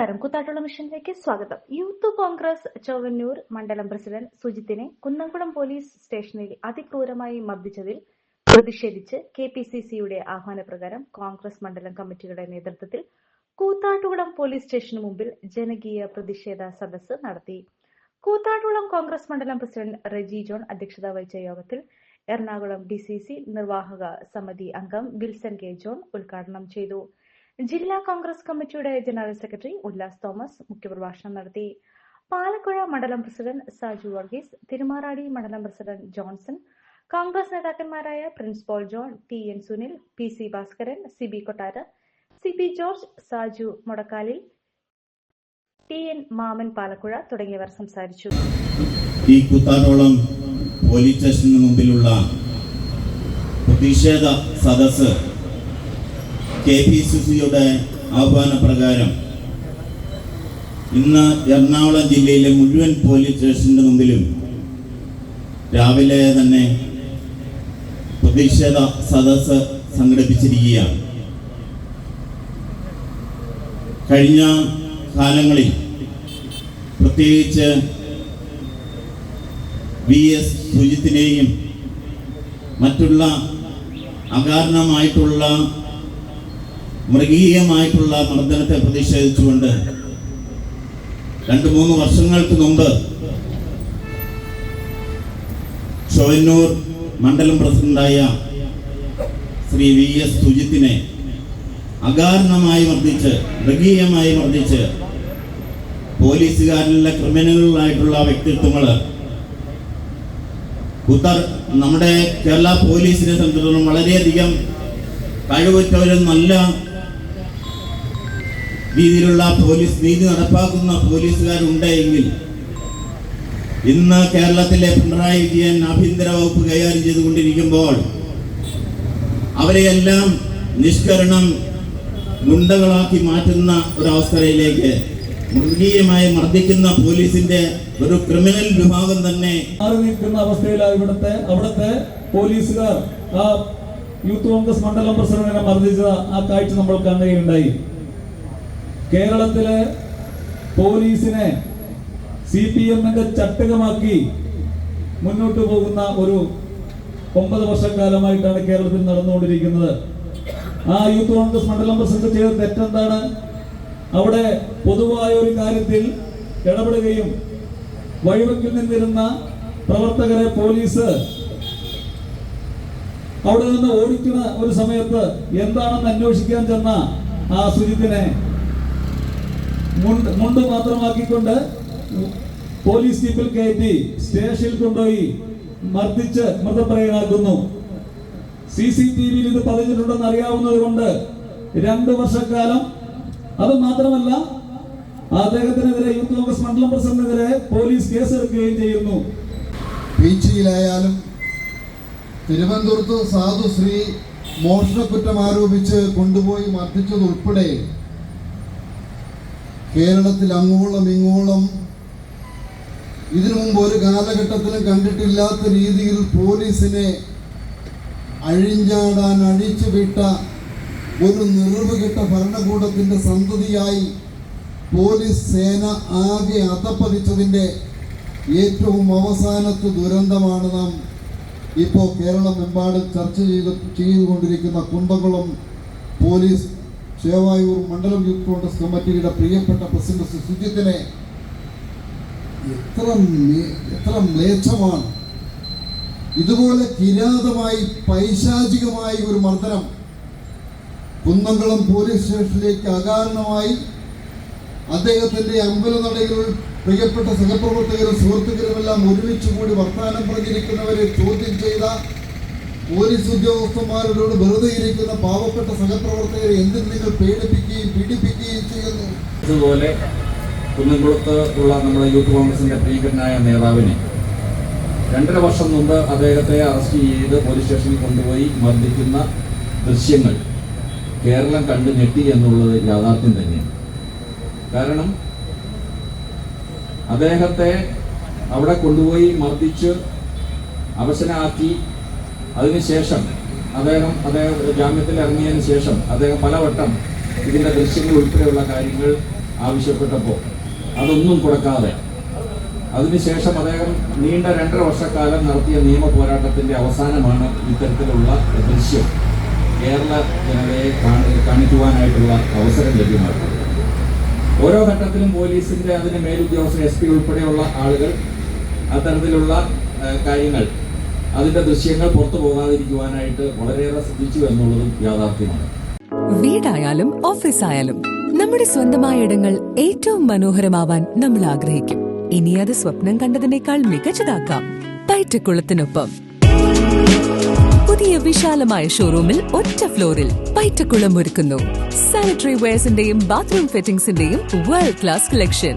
നമസ്കാരം. കുത്താട്ടുള്ള മിഷനിലേക്ക് സ്വാഗതം. യൂത്ത് കോൺഗ്രസ് ചൊവ്വന്നൂർ മണ്ഡലം പ്രസിഡന്റ് സുജിത്തിനെ കുന്നംകുളം പോലീസ് സ്റ്റേഷനിൽ അതിക്രൂരമായി മർദ്ദിച്ചതിൽ പ്രതിഷേധിച്ച് കെ പി സി സിയുടെ ആഹ്വാനപ്രകാരം കോൺഗ്രസ് മണ്ഡലം കമ്മിറ്റിയുടെ നേതൃത്വത്തിൽ കൂത്താട്ടുകുളം പോലീസ് സ്റ്റേഷന് മുമ്പിൽ ജനകീയ പ്രതിഷേധ സദസ്സ് നടത്തി. കൂത്താട്ടുകുളം കോൺഗ്രസ് മണ്ഡലം പ്രസിഡന്റ് റെജി ജോൺ അധ്യക്ഷത വഹിച്ച യോഗത്തിൽ എറണാകുളം ഡി നിർവാഹക സമിതി അംഗം വിൽസൺ കെ ജോൺ ഉദ്ഘാടനം ചെയ്തു. ജില്ലാ കോൺഗ്രസ് കമ്മിറ്റിയുടെ ജനറൽ സെക്രട്ടറി ഉല്ലാസ് തോമസ് മുഖ്യപ്രഭാഷണം നടത്തി. പാലക്കുഴ മണ്ഡലം പ്രസിഡന്റ് സാജു വർഗീസ് തിരുമാറാടി മണ്ഡലം president Johnson Congress നേതാക്കന്മാരായ Prince Paul John T N Sunil P C Bhaskaran C B Kottara C P George Saju Mudakkalil T N Maman Palakkuzha തുടങ്ങിയവർ സംസാരിച്ചു. ഈ കുത്താനോളം പോലീസ് സ്റ്റേഷന് മുമ്പിലുള്ള പ്രതിഷേധ സദസ് കെ പി സി സിയുടെ ആഹ്വാനപ്രകാരം ഇന്ന് എറണാകുളം ജില്ലയിലെ മുഴുവൻ പോലീസ് സ്റ്റേഷന്റെ മുമ്പിലും രാവിലെ തന്നെ പ്രതിഷേധ സദസ് സംഘടിപ്പിച്ചിരിക്കുകയാണ്. കഴിഞ്ഞ കാലങ്ങളിൽ പ്രത്യേകിച്ച് വി എസ് സുജിത്തിനെയും മറ്റുള്ള അകാരണമായിട്ടുള്ള മൃഗീയമായിട്ടുള്ള മർദ്ദനത്തെ പ്രതിഷേധിച്ചുകൊണ്ട് രണ്ട് മൂന്ന് വർഷങ്ങൾക്ക് മുമ്പ് ഷൊവന്നൂർ മണ്ഡലം പ്രസിഡന്റായ ശ്രീ വി എസ് സുജിത്തിനെ അകാരണമായി മർദ്ദിച്ച് മൃഗീയമായി മർദ്ദിച്ച് പോലീസുകാരിലെ ക്രിമിനലുകളായിട്ടുള്ള വ്യക്തിത്വങ്ങൾ ഉത്തർ നമ്മുടെ കേരള പോലീസിനെ സംബന്ധിച്ചിടത്തോളം വളരെയധികം കഴിവുറ്റവരും നല്ല രീതിയിലുള്ള പോലീസ് നീതി നടപ്പാക്കുന്ന പോലീസുകാരുണ്ട് എങ്കിൽ ഇന്ന് കേരളത്തിലെ പിണറായി വിജയൻ ആഭ്യന്തര വകുപ്പ് കൈകാര്യം ചെയ്തുകൊണ്ടിരിക്കുമ്പോൾ അവരെയെല്ലാം നിഷ്കരണം ഗുണ്ടകളാക്കി മാറ്റുന്ന ഒരവസ്ഥയിലേക്ക് മൃഗീയമായി മർദ്ദിക്കുന്ന പോലീസിന്റെ ഒരു ക്രിമിനൽ വിഭാഗം തന്നെ നിൽക്കുന്ന അവസ്ഥയിലാണ് ഇവിടുത്തെ അവിടുത്തെ പോലീസുകാർ. ആ യൂത്ത് കോൺഗ്രസ് മണ്ഡലം പ്രസിഡന്റിനെ മർദ്ദിച്ച ആ കാഴ്ച നമ്മൾ കാണുകയുണ്ടായി കേരളത്തിലെ പോലീസിനെ സി പി എമ്മിന്റെ ചട്ടകമാക്കി മുന്നോട്ട് പോകുന്ന ഒരു ഒമ്പത് വർഷക്കാലമായിട്ടാണ് കേരളത്തിൽ നടന്നുകൊണ്ടിരിക്കുന്നത്. ആ യൂത്ത് കോൺഗ്രസ് മണ്ഡലം പ്രസിഡന്റ് ചെയ്ത തെറ്റെന്താണ്? അവിടെ പൊതുവായ ഒരു കാര്യത്തിൽ ഇടപെടുകയും വഴിവെക്കിൽ നിന്നിരുന്ന പ്രവർത്തകരെ പോലീസ് അവിടെ നിന്ന് ഓടിക്കുന്ന ഒരു സമയത്ത് എന്താണെന്ന് അന്വേഷിക്കാൻ ചെന്ന ആ സുജിത്തിനെ മുണ്ട് മാത്രമാക്കിക്കൊണ്ട് പോലീസ് ജീപ്പിൽ കയറ്റി സ്റ്റേഷനിൽ കൊണ്ടുപോയി മർദ്ദിച്ച് മൃതപ്രയനാക്കുന്നു. സി സി ടി വിയിൽ ഇത് പതിഞ്ഞിട്ടുണ്ടെന്ന് അറിയാവുന്നത് കൊണ്ട് രണ്ടു വർഷക്കാലം അത് മാത്രമല്ല അദ്ദേഹത്തിനെതിരെ യൂത്ത് കോൺഗ്രസ് മണ്ഡലം പ്രസിഡന്റിനെതിരെ പോലീസ് കേസെടുക്കുകയും ചെയ്യുന്നു. ായാലും തിരുവനന്തപുരത്ത് സാധു ശ്രീ മോഷണക്കുറ്റം ആരോപിച്ച് കൊണ്ടുപോയി മർദ്ദിച്ചതുൾപ്പെടെ കേരളത്തിൽ അങ്ങോളം ഇങ്ങോളം ഇതിനു മുമ്പ് ഒരു കാലഘട്ടത്തിലും കണ്ടിട്ടില്ലാത്ത രീതിയിൽ പോലീസിനെ അഴിഞ്ഞാടാൻ അഴിച്ചുവിട്ട ഒരു നിറവുകെട്ട ഭരണകൂടത്തിന്റെ സന്തതിയായി പോലീസ് സേന ആകെ അതപ്പതിച്ചതിന്റെ ഏറ്റവും അവസാനത്തെ ദുരന്തമാണ് നാം ഇപ്പോൾ കേരളമെമ്പാടും ചർച്ച ചെയ്ത് ചെയ്തുകൊണ്ടിരിക്കുന്ന കുന്തകുളം പോലീസ് ചേവായൂർ മണ്ഡലം യൂത്ത് കോൺഗ്രസ് കമ്മിറ്റിയുടെ പ്രിയപ്പെട്ട പ്രസിഡന്റ് ശ്രീ സുജിത്തിനെ എത്ര എത്ര മ്ലേച്ഛമാണ്. ഇതുപോലെ കിരാതമായി പൈശാചികമായി ഒരു മർദ്ദനം കുന്നംകുളം പോലീസ് സ്റ്റേഷനിലേക്ക് അകാരണമായി അദ്ദേഹത്തിന്റെ അമ്പലനടയിൽ പ്രിയപ്പെട്ട സഹപ്രവർത്തകരും സുഹൃത്തുക്കളുമെല്ലാം ഒരുമിച്ച് കൂടി വർത്തമാനം പറഞ്ഞിരിക്കുന്നവരെ ചോദ്യം ചെയ്ത പോലീസ് ഉദ്യോഗസ്ഥന്മാരോട് വെറുതെ ഇരിക്കുന്ന പാവപ്പെട്ട സഹപ്രവർത്തകരെ എന്തിന് നിങ്ങൾ പേടിപ്പിക്കുകയും പീഡിപ്പിക്കുകയും ചെയ്യുന്നു. ഇതുപോലെ കുന്നംകുളത്ത് ഉള്ള നമ്മുടെ യൂത്ത് കോൺഗ്രസിന്റെ പ്രിയങ്കരനായ നേതാവിനെ രണ്ടര വർഷം മുമ്പ് അദ്ദേഹത്തെ അറസ്റ്റ് ചെയ്ത് പോലീസ് സ്റ്റേഷനിൽ കൊണ്ടുപോയി മർദ്ദിക്കുന്ന ദൃശ്യങ്ങൾ കേരളം കണ്ടു ഞെട്ടി എന്നുള്ളത് യാഥാർത്ഥ്യം തന്നെയാണ്. കാരണം അദ്ദേഹത്തെ അവിടെ കൊണ്ടുപോയി മർദ്ദിച്ച് അവശനാക്കി അതിനുശേഷം അദ്ദേഹം അദ്ദേഹം ജാമ്യത്തിൽ ഇറങ്ങിയതിന് ശേഷം അദ്ദേഹം പലവട്ടം ഇതിന്റെ ദൃശ്യങ്ങൾ ഉൾപ്പെടെയുള്ള കാര്യങ്ങൾ ആവശ്യപ്പെട്ടപ്പോൾ അതൊന്നും കൊടുക്കാതെ അതിനുശേഷം അദ്ദേഹം നീണ്ട രണ്ടര വർഷക്കാലം നടത്തിയ നിയമ പോരാട്ടത്തിന്റെ അവസാനമാണ് ഇത്തരത്തിലുള്ള ദൃശ്യം കേരള ജനതയെ കാണി കാണിക്കുവാനായിട്ടുള്ള അവസരം ലഭ്യമാക്കുന്നത്. ഓരോ ഘട്ടത്തിലും പോലീസിന്റെ അതിന് മേലുദ്യോഗസ്ഥ എസ് പി ഉൾപ്പെടെയുള്ള ആളുകൾ അത്തരത്തിലുള്ള കാര്യങ്ങൾ അതിന്റെ ദൃശ്യങ്ങൾ പുറത്തു പോകാതിരിക്കുവാനായിട്ട് വളരെയേറെ ശ്രദ്ധിച്ചു എന്നുള്ളതും യാഥാർത്ഥ്യമാണ്. വീടായാലും ഓഫീസായാലും നമ്മുടെ സ്വന്തമായ ഇടങ്ങൾ ഏറ്റവും മനോഹരമാവാൻ നമ്മൾ ആഗ്രഹിക്കും. ഇനി അത് സ്വപ്നം കണ്ടതിനേക്കാൾ മികച്ചതാക്കാം. പൈറ്റക്കുളത്തിനൊപ്പം. പുതിയ വിശാലമായ ഷോറൂമിൽ ഒറ്റ ഫ്ലോറിൽ പൈറ്റക്കുളം ഒരുക്കുന്നു. സാനിറ്ററി വെയർസിന്റെയും ബാത്റൂം ഫിറ്റിംഗ്സിന്റെയും വേൾഡ് ക്ലാസ് കളക്ഷൻ